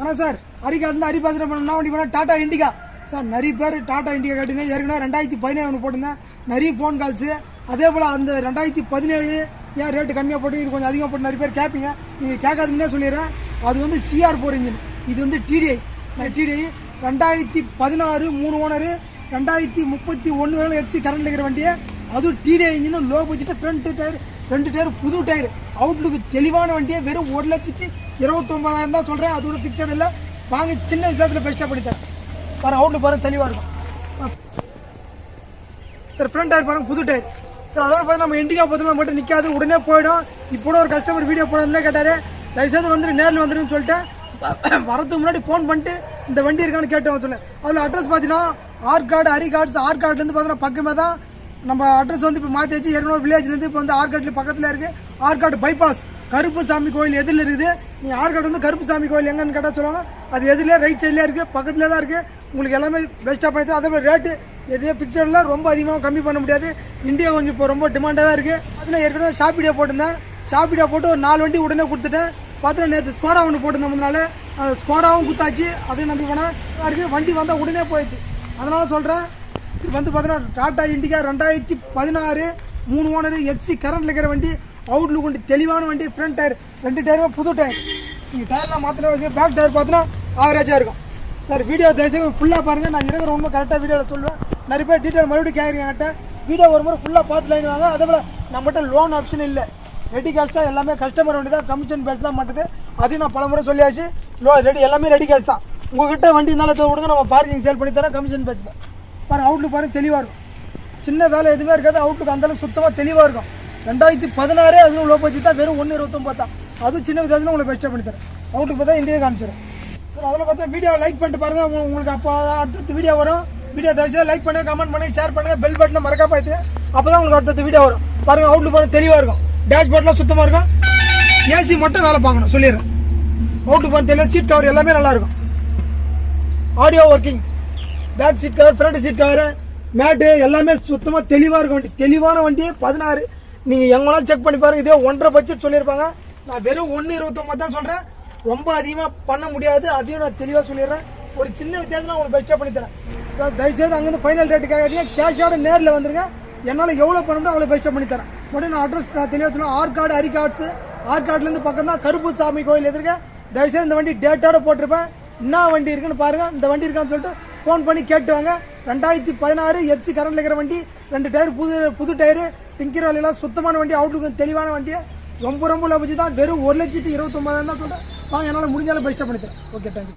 ஆனால் சார் அரிகாலேருந்து அரிபாத்திரம் பண்ணா வண்டி பண்ணால் டாடா இண்டிகா. சார் நிறைய பேர் டாடா இண்டிகா கேட்டுங்க ஏற்கனவே ரெண்டாயிரத்தி பதினேழு ஒன்று போட்டிருந்தேன். நிறைய ஃபோன் கால்ஸு அதே போல் அந்த ரெண்டாயிரத்தி பதினேழு ஏன் ரேட்டு கம்மியாக போட்டு இது கொஞ்சம் அதிகமாக போட்டு நிறைய பேர் கேட்பீங்க நீங்கள் கேட்காதுன்னே சொல்லிடுறேன். அது வந்து சிஆர் போர் இன்ஜின் இது வந்து டிடிஐ டிடிஐ ரெண்டாயிரத்தி பதினாறு மூணு ஓனரு ரெண்டாயிரத்தி முப்பத்தி ஒன்று வரையிலும் எஃப்சி கரண்ட் இருக்கிற வண்டியை. அதுவும் டிடிஐ இன்ஜினும் லோ பட்ஜெட்டு ஃப்ரண்ட் டயர் ரெண்டு டயர் புது டயர். அவுட்லுக்கு தெளிவான வண்டியை வெறும் ஒரு லட்சத்தி இருபத்தொம்பதாயிரம் தான் சொல்கிறேன் அதோட ஃபிக்ஸட் இல்லை. வாங்க சின்ன விஷயத்தில் பெஸ்ட்டாக பண்ணி தரேன் பாருங்க அவுட்லுக் பாருங்க தெளிவாக இருக்கும். சார் ஃப்ரண்ட் டயர் பாருங்க புது டயர். சார் அதோட பார்த்து நம்ம இண்டிகா பார்த்தோம்னா மட்டும் நிற்காது உடனே போயிடும். இப்போ ஒரு கஸ்டமர் வீடியோ போடணும்னு கேட்டார். தயவுசெய்து வந்துட்டு நேரில் வந்துடுன்னு சொல்லிட்டு வரதுக்கு முன்னாடி ஃபோன் பண்ணிட்டு இந்த வண்டி இருக்கான்னு கேட்டோம் சொன்னேன். அதில் அட்ரஸ் பார்த்தீங்கன்னா ஆர்காடு ஹரிகார்ட்ஸ் ஆர்காட்லேருந்து பார்த்தீங்கன்னா பக்கமே தான். நம்ம அட்ரஸ் வந்து இப்போ மாற்றி வச்சு ஏற்கனவே வில்லேஜ்லேருந்து இப்போ வந்து ஆற்காட்டில் பக்கத்தில் இருக்குது ஆர்காடு பைபாஸ் கருப்பு சாமி கோயில் எதிரில் இருக்குது. நீங்கள் ஆர்காடு வந்து கருப்பு சாமி கோயில் எங்கன்னு கேட்டால் சொல்லுவாங்க. அது எதிரிலே ரைட் சைட்லேயே இருக்குது பக்கத்தில் தான் இருக்குது உங்களுக்கு எல்லாமே பெஸ்ட்டாக பண்ணி அதே மாதிரி ரேட்டு எதுவும் பிக்சர்லாம் ரொம்ப அதிகமாக கம்மி பண்ண முடியாது. இந்தியா கொஞ்சம் இப்போ ரொம்ப டிமாண்டாகவே இருக்குது அதில் ஏற்கனவே ஷாப்பிடியா போட்டிருந்தேன். ஷாப்பிடியா போட்டு ஒரு நாலு வண்டி உடனே கொடுத்துட்டேன். பார்த்தா நேற்று ஸ்கோடா ஒன்று போட்டிருந்தேன் முன்னால அது ஸ்கோடாவும் குத்தாச்சு. அதையும் நம்பி போனேன் இருக்குது வண்டி வந்தால் உடனே போயிடுது. அதனால் சொல்கிறேன் இது வந்து பார்த்தீங்கன்னா டாடா இண்டிகா ரெண்டாயிரத்தி பதினாறு மூணு ஓனர் எக்ஸி கரண்ட்ல இருக்கிற வண்டி அவுட்லுக் வண்டி தெளிவான வண்டி ஃப்ரண்ட் டயர் ரெண்டு டயருமே புது டயர் நீங்கள் டயர்லாம் மாற்றின வச்சு பேக் டயர் பார்த்தீங்கன்னா ஆவரேஜாக இருக்கும். சார் வீடியோ தயவுசெய்து ஃபுல்லாக பாருங்கள் நான் இருக்கிற ரொம்ப கரெக்டாக வீடியோவில் சொல்லுவேன் நிறைய பேர் டீட்டெயில் மறுபடியும் கேட்குறீங்க என்கிட்ட. வீடியோ ஒரு முறை ஃபுல்லாக பார்த்து லைன் வாங்க. அதே போல் நம்மகிட்ட லோன் ஆப்ஷன் இல்லை. ரெடி கேஷ் தான் எல்லாமே கஸ்டமர் வண்டி தான். கமிஷன் பேஸ் தான் மாட்டுது. அதையும் நான் பல முறை சொல்லியாச்சு. லோ ரெடி எல்லாமே ரெடி கேஷ் தான். உங்ககிட்ட வண்டி இருந்தாலும் விடுங்க நம்ம பார்க்கிங் சேல் பண்ணி தரோம் கமிஷன் பேஸில் பாருங்க அவுட்லுக் பாருங்க தெளிவாக இருக்கும். சின்ன வேலை எதுவுமே இருக்காது அவுட்லுக் அந்தளவுக்கு சுத்தமாக தெளிவாக இருக்கும். ரெண்டாயிரத்தி பதினாறு அதுவும் லோ பட்ஜெட் தான் வெறும் ஒன்று இருபத்தொம்பது தான். அதுவும் சின்ன விதத்தில் உங்களுக்கு பெஸ்ட்டாக பண்ணி தரேன். அவுட்லுக் பார்த்தா இந்தியா காமிச்சிடும் சார் அதில் பார்த்தா வீடியோ லைக் பண்ணிட்டு பாருங்கள் உங்களுக்கு அப்போ அடுத்தடுத்த வீடியோ வரும். வீடியோ தயவுசெய்து லைக் பண்ணுங்க கமெண்ட் பண்ணி ஷேர் பண்ணுங்க பெல் பட்டனை மறக்காம பார்த்து அப்போ தான் உங்களுக்கு அடுத்தடுத்த வீடியோ வரும். பாருங்கள் அவுட்லுக் பாருங்க தெளிவாக இருக்கும். டேஷ்போர்ட்லாம் சுத்தமாக இருக்கும். ஏசி மட்டும் வேலை பார்க்கணும் சொல்லிடுறேன். அவுட்லுக் பாருங்க தெளிவாக சீட் கவர் எல்லாமே நல்லாயிருக்கும் audio working back seat cover front seat cover mat எல்லாமே சுத்தமாக தெளிவாக இருக்கும் வண்டி தெளிவான வண்டி பதினாறு. நீங்கள் எங்கெல்லாம் செக் பண்ணி பாருங்க. இதே ஒன்றரை பட்ஜெட் சொல்லியிருப்பாங்க. நான் வெறும் ஒன்று இருபத்தொம்பது தான் சொல்கிறேன் ரொம்ப அதிகமாக பண்ண முடியாது. அதையும் நான் தெளிவாக சொல்லிடுறேன். ஒரு சின்ன வித்தியாசம் உங்களுக்கு பெஸ்ட்டாக பண்ணி தரேன். சார் தயவுசெய்து அங்கேருந்து ஃபைனல் ரேட்டு கேட்காதீங்க கேஷோட நேரில் வந்துருங்க. என்னால் எவ்வளோ பண்ண முடியும் அவ்வளோ பெஸ்ட்டாக பண்ணி தரேன். மட்டும் நான் அட்ரஸ் நான் தெளிவாக சொன்னேன். ஆர்காடு அரிகார்ட்ஸு ஆர்காட்லேருந்து பக்கம் தான் கருப்பு சாமி கோயில் எதிர்க்க தயவுசெய்து இந்த வண்டி டேட்டோட போட்டிருப்பேன். என்ன வண்டி இருக்குன்னு பாருங்கள் இந்த வண்டி இருக்கான்னு சொல்லிட்டு ஃபோன் பண்ணி கேட்டு வாங்க ரெண்டாயிரத்தி பதினாறு எஃப்சி கரண்ட்ல இருக்கிற வண்டி ரெண்டு டயர் புது புது டயரு டிங்கர் வேலையெல்லாம் சுத்தமான வண்டி அவுட்லுக்கு தெளிவான வண்டியை. ரொம்ப ரொம்ப லபிச்சு தான் வெறும் ஒரு லட்சத்தி இருபத்தொம்பதாயிரம் தான் சொல்கிறேன் வாங்க என்னால் முடிஞ்சாலும் பெஸ்ட்டாக பண்ணித்தரேன். Okay thank you